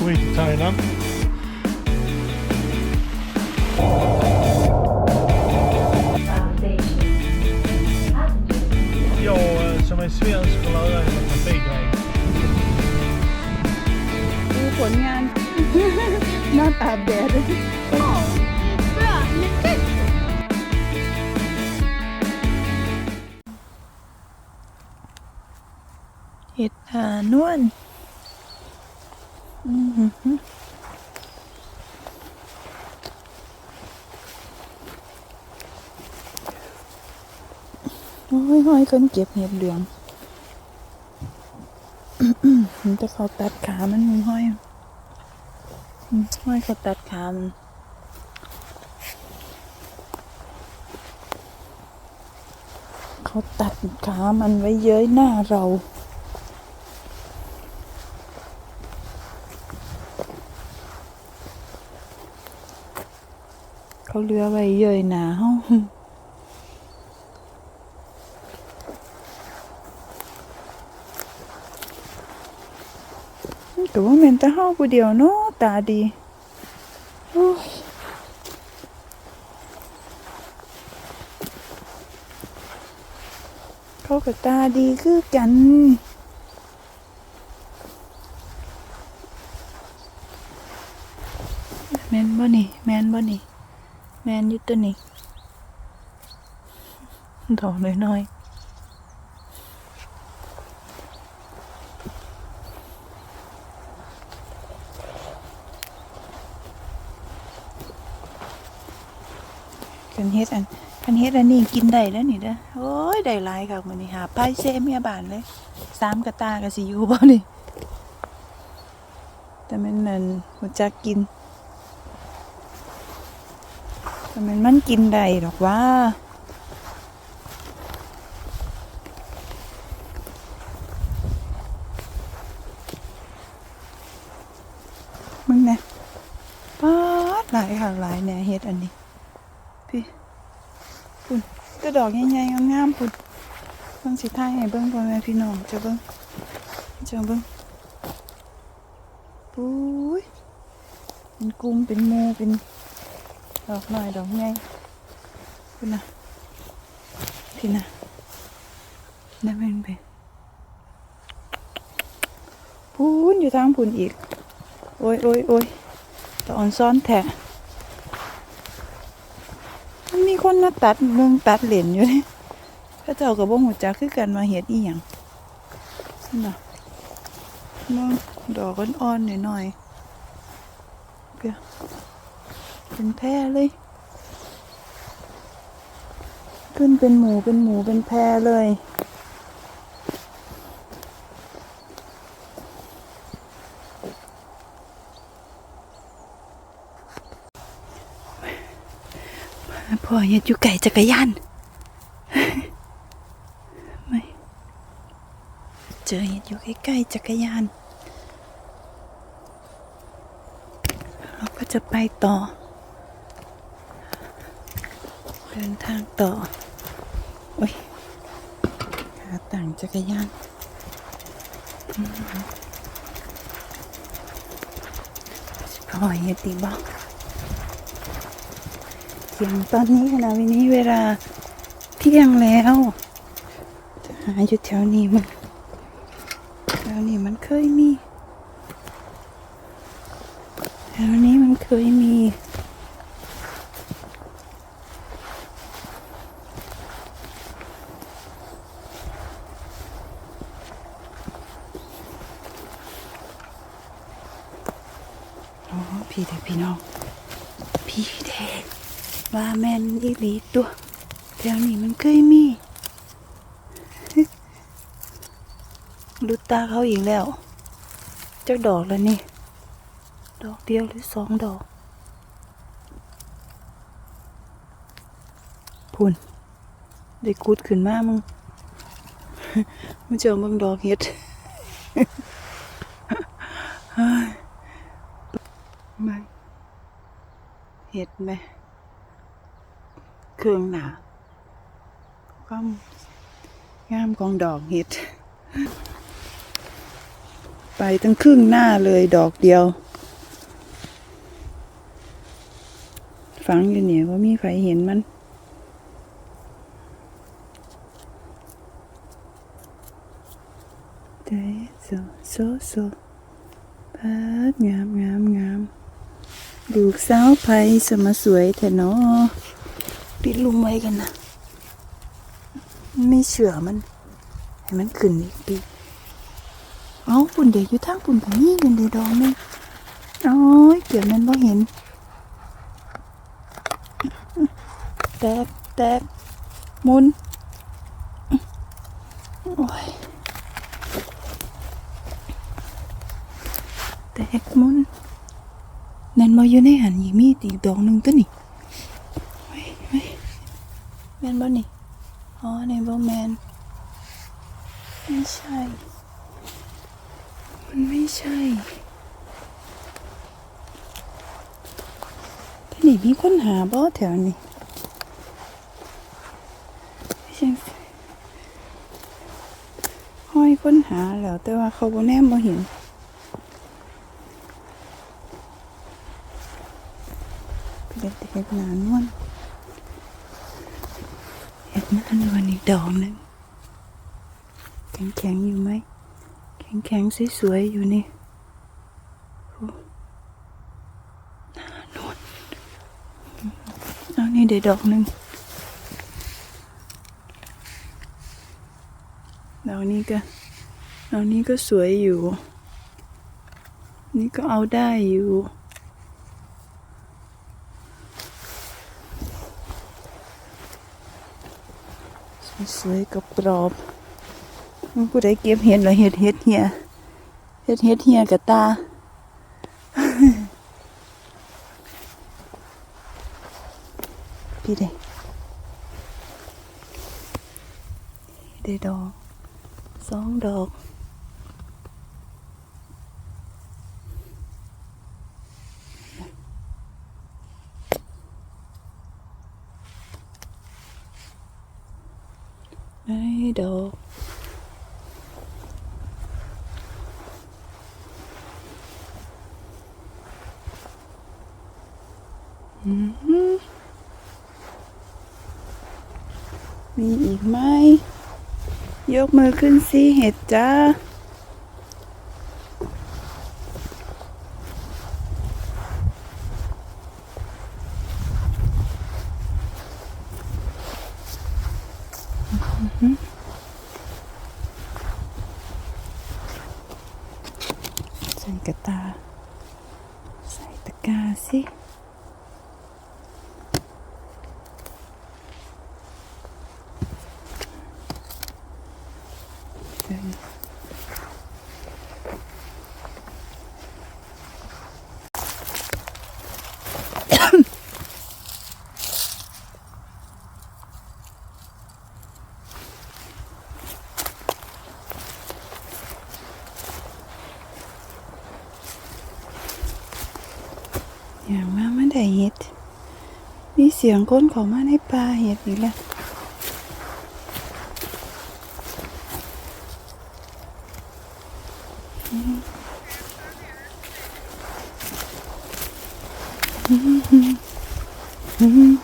Sweet Thailand. Jag eh, som är svensk får lära mig trafikregler. ดูผลงานหน้าตาแโอ้ยห้อยคนเก็บเห็ดเหลืองมันจะเขาตัดขามันมห้อยห้อยเขาตัดขามันเขาตัดขามันไว้เย้ยหน้าเรา เขาเลือไว้เยยหนาเฮาแต่ว่าเมนแต่เฮาผู้เดียวเนาะตาดีโอ้ยเขากับตาดีคือกันแมนบ่นี่แมนบ่นี่ มนอยู่ตัวนี้ดอกน้อยๆคันเฮ็ดอันคันเฮ็ดอันนี้กินได้แล้วนี่เด้อโอ้ยได้หลายค่ะมื้อนี้หาไผ่เซเมียบานเลยสามกระตาก็สิอยู่บ่นี่แต่มันนั่นบ่จักกินแต่ มันมันกินได้ดอกว่ามึงนะป๊าดหลายค่ะหลายเนี่เฮ็ดอันนี้ พี่คุณกระดอกใหญ่ๆงามๆคุณเบิ่งสิท้ายให้เบิ่งพ่อแม่พี่น้องจะเบิ่งจะเบิ่งปุ้ยเป็นกลุ่มเป็นหมู่เป็น ดอกน้อยดอกใหญ่คุณนะพี่น่ะนั่นเป็นไปพูนอยู่ทางพุ่นอีก โอ้ยโอ้ยโอ้ยตะออนซ้อนแท้มันมีคนมาตัดเมืองตัดเหรียญอยู่นี่พระเจ้ากับบ่หูจักคือกันมาเฮ็ดอีหยังนั่นน่ะมองดอกอ่อนๆหน่อยๆเปีย เป็นแพรเลย ขึ้นเป็นหมูเป็นหมูเป็นแพรเลยพ่อเฮ็ดอยู่ไก่จักรยานไม่เจอเฮ็ดอยู่ใกล้ๆจักรยาน เราก็จะไปต่อ เดินทางต่อโอ้ยขาต่างจักรยานอืมพ่อเฮ็ดดีบ้างเที่ยงตอนนี้ขณะวันนี้เวลาเที่ยงแล้วจะหาอยู่แถวนี้มันแถวนี้มันเคยมีแถวนี้มันเคยมีอ๋อพี่เด็กพี่น้อง พี่เด็ก ว่าแม่นอีหลีตัวแถวนี้มันเคยมี ดูตาเขาอีกแล้วจักดอกแล้วนี่ ดอกเดียวหรือสองดอกพุ่นได้กุดขึ้นมามึงมึงเจอมึงดอกเห็ดเฮ้ยไม่เห็ดไหมเครื่องหนาความงามของดอกเห็ด ไปตั้งครึ่งหน้าเลยดอกเดียวฟังอยู่เนี่ยว่ามีใครเห็นมัน ได้โซโซโซพาดงามงามงามดูกสาวไพสมสวยแถนอปิดลุมไว้กันนะ ไม่เชื่อมัน ให้มันขึ้นอีกปี เอาปุ่นเด็กอยู่ทางปุ่นกับนี่กันเดดอกหนึงโอ้ยเกี่ยวมันบ่เห็น แตกแตกมุนโอ้ยแตกมุนนั่นมาอยู่ในหันอีกมีดอีกดอกหนึ่งตัวนี่เฮ้ยแมนบ่นี่อ๋อในบ่แมนไม่ใช่ มันไม่ใช่ที่นี่มีคนหาบ่แถวนี้ไม่ใช่ห้อยค้นหาแล้วแต่ว่าเขาบ่แนมบ่เห็นเด็ดเห็ดหนานวลเห็ดหนานวลอีกดอกนึงแข็งแข็งๆอยู่ไหม แข็งๆสวยๆอยู่นี่โอ้หนานวลเอานี่เด็ดดอกหนึ่งดอกนี้ก็ดอกนี้ก็สวยอยู่ นี่ก็เอาได้อยู่สวยๆกับกรอบ ผู้ใดเก็บเห็ดเหรอเห็ดเห็ดเหียเห็ดเห็ดเหียกับตาพี่เด้ได้ดอกสองดอกได้ดอกอืม มีอีกไหม ยกมือขึ้นสิเห็ดจ้า ใส่กระตา ใส่ตะกร้าสิ เดิน อย่างว่ามันได้เห็ด มีเสียงก้นของมาในป่าเห็ดอีกแล้วมัน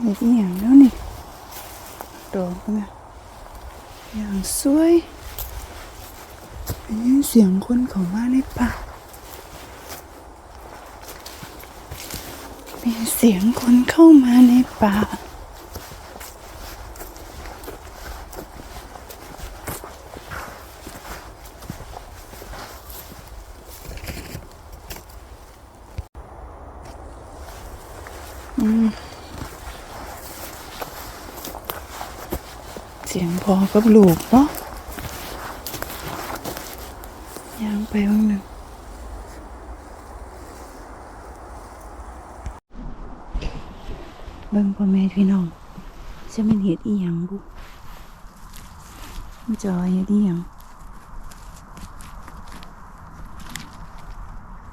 เห็ดอหย่างแล้วนี่ดอกนะอย่างสวยยินเสียงคนเขามาในป่ามีเสียงคนเข้ามาในป่าเสียงพอกับลูกเนาะยางไปบ้างหนึ่งเบิ่งพ่อแม่พี่น้องจะเป็นเห็ดอีหยังบุมันจะเห็ดอีหยัง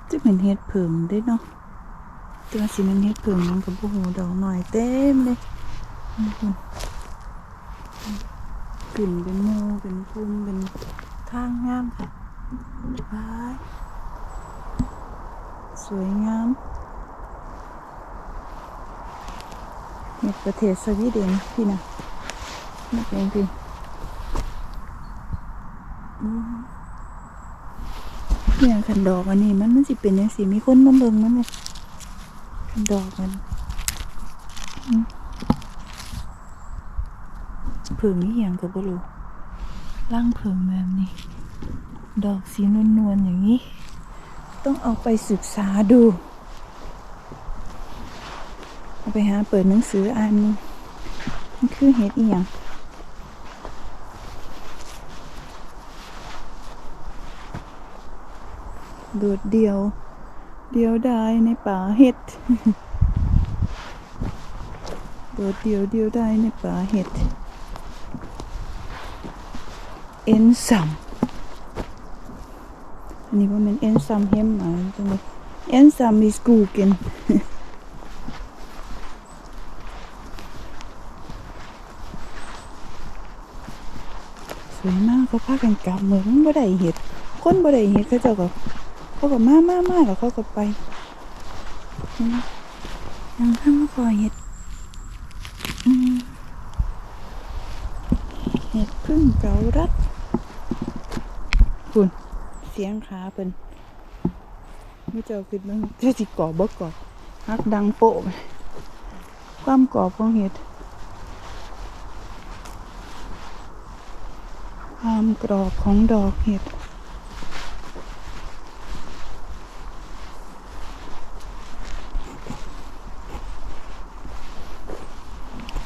จะเป็นเห็ดเผิงได้เนาะแต่ว่าสิมันเห็ดเผิงมันกับผู้หูดอกหน่อยเต็มเลยนี่คุณ กลิ่นเป็นโมเป็นพุ่มเป็นทางงามค่ะว้ายสวยงามเห็ดประเทศสวีเดนพี่นะนี่เป็นพี่เนี่ยขันดอกอันนี้มันมันสิเป็นยังสิมีคนมาเบิ่งมันเลยขันดอกมันอืม ผิงนี่ย่างกับบรูร่างเผิงแบบนี้ ดอกสีนวลๆอย่างนี้ ต้องเอาไปศึกษาดู เอาไปหาเปิดหนังสืออ่านนี่มันคือเห็ดอีหยังโดดเดียว เดียวดายในป่าเห็ดโดดเดียวเดียวดายในป่าเห็ด เอ็นซัมอันนี้ว่ามันเอ็นซัมเฮมมาตรงนี้เอ็นซัมมีสกูเกนสวยมากเขาพากันกลับเหมือนบ่ได้เห็ดคนบ่ได้เห็ดเขาเจ้าก็เขาก็มามามาแล้วเขาก็ไปยังข้างมาพอเห็ดเห็ดพึ่งเการัด คุณเสียงขาเพิ่นไม่เจ้าคือมันจะสิก่อบ่ก่อฮักดังโปะความก่อของเห็ด ความกรอบของดอกเห็ด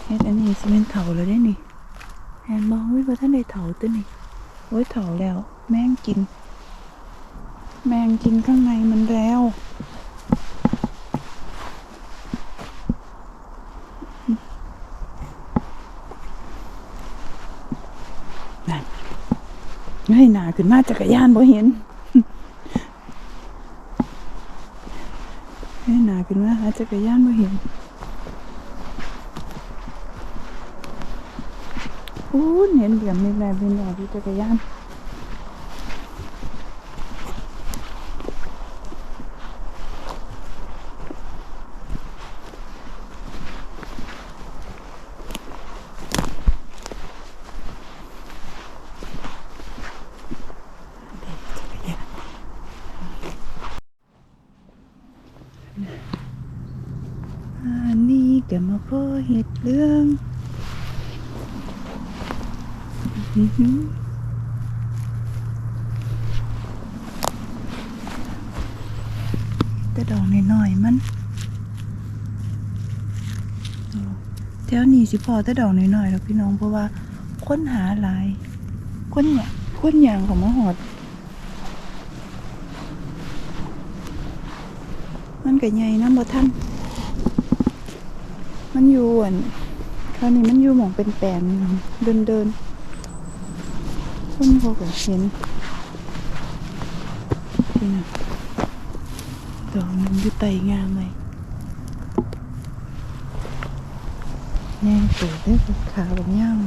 เห็ดอันนี้สิเป็นเถาแล้วได้นี่แอนบอกว่าท่านได้เถาตัวนี่โอ้ยเถาแล้ว แมงกิน แมงกินข้างในมันแล้วนั่นเฮ้หนาขึ้นมาจักรยานบ่เห็นเฮ้หนาขึ้นมาหาจักรยานบ่เห็นพูนเห็นเหลี่ยมนี่แหละเป็นแบบจักรยาน อันนี้ก็มาพอเห็ดเรื่องแต่ดอกน้อยๆมันแถวนี้สิพอแต่ดอกน้อยๆแล้วพี่น้องเพราะว่าค้นหาหลาย ค้นเนี่ยคนอย่างของมะหอด มันก็ใหญ่นะบ่ท่านมันอยู่อะคราวนี้มันอยู่หมองเป็นแปลนเดินเดินคนเขาก็เห็นนี่นะดอกมันอยู่ไตงามเลยแง่เปิดได้กับขาแบบย่าง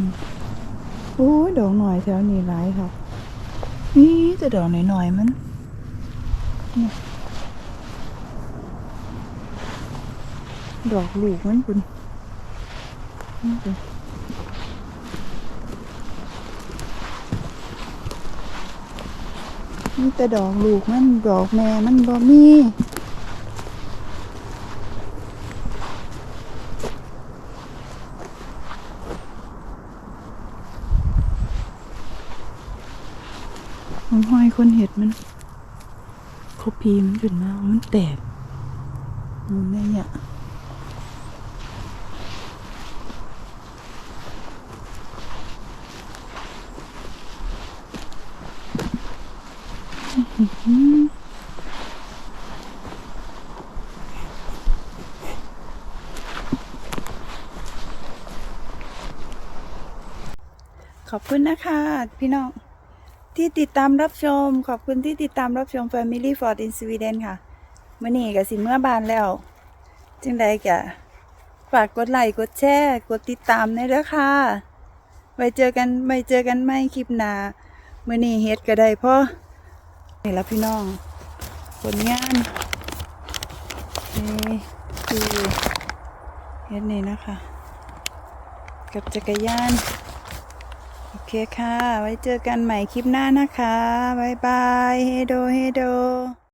โอ้ยดอกหน่อยแถวนี้หลายค่ะนี่แต่ดอกหน่อยๆมันเนี่ย ดอกลูกมันคุณนี่แต่ดอกลูกมันดอกแม่มันบ่มีมันห้อยคนเห็ดมันเขาพีมันขึ้นมามันแตกมันได้เนี่ย ขอบคุณนะคะ พี่น้อง ที่ติดตามรับชม ขอบคุณที่ติดตามรับชม Family for in Sweden ค่ะมื่อนี้ก็สิเมื่อบานแล้ว จึงใดกะฝากกดไลค์กดแชร์กดติดตามในเด้อค่ะ ไว้เจอกันไว้เจอกันไม่คลิปหน้ามื่อนี้เฮ็ดก็ได้พราะนี่ละพี่น้องผลงานนี่คือเฮ็ดนี่นะคะ กับจักรยาน โอเคค่ะ ไว้เจอกันใหม่คลิปหน้านะคะบ๊ายบาย เฮโด เฮโด